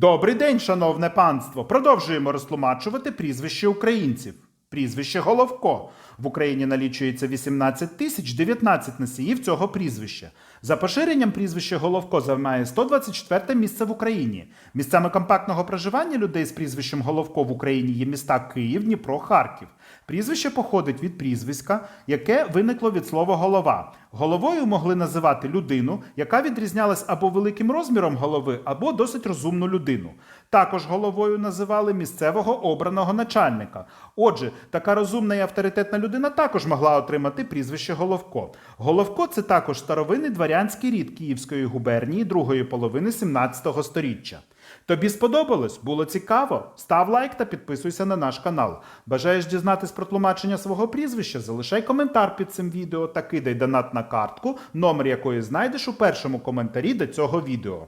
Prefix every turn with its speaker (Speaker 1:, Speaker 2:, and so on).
Speaker 1: Добрий день, шановне панство. Продовжуємо розтлумачувати прізвище українців. Прізвище Головко. В Україні налічується 18 тисяч 19 носіїв цього прізвища. За поширенням прізвище Головко займає 124 місце в Україні. Місцями компактного проживання людей з прізвищем Головко в Україні є міста Київ, Дніпро, Харків. Прізвище походить від прізвиська, яке виникло від слова голова. Головою могли називати людину, яка відрізнялась або великим розміром голови, або досить розумну людину. Також головою називали місцевого обраного начальника. Отже, така розумна і авторитетна людина також могла отримати прізвище Головко. Головко це також старовинний дворянський рід Київської губернії другої половини 17 століття. Тобі сподобалось? Було цікаво? Став лайк та підписуйся на наш канал. Бажаєш дізнатись про тлумачення свого прізвища? Залишай коментар під цим відео та кидай донат на картку, номер якої знайдеш у першому коментарі до цього відео.